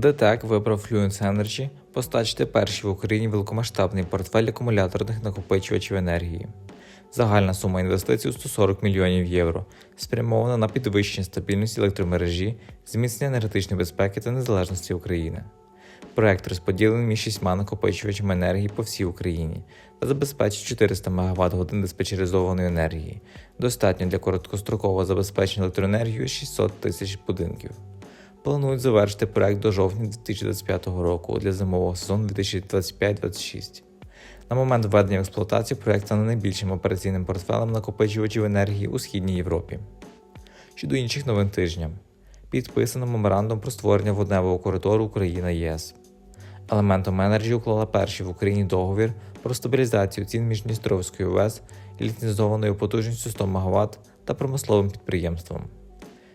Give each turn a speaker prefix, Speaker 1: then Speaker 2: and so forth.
Speaker 1: ДТЕК вибрав Fluence Energy постачити перший в Україні великомасштабний портфель акумуляторних накопичувачів енергії. Загальна сума інвестицій у 140 мільйонів євро спрямована на підвищення стабільності електромережі, зміцнення енергетичної безпеки та незалежності України. Проект розподілений між шістьма накопичувачами енергії по всій Україні та забезпечить 400 МВт годин диспетчеризованої енергії, достатньо для короткострокового забезпечення електроенергією 600 тисяч будинків. Планують завершити проект до жовтня 2025 року для зимового сезону 2025-26. На момент введення в експлуатацію проект стане найбільшим операційним портфелем накопичувачів енергії у східній Європі. Щодо інших новин тижня, підписано меморандум про створення водневого коридору Україна ЄС. Елементом Energy уклала перший в Україні договір про стабілізацію цін між Дністровською ВЕС ліцензованою потужністю 100 МВт та промисловим підприємством.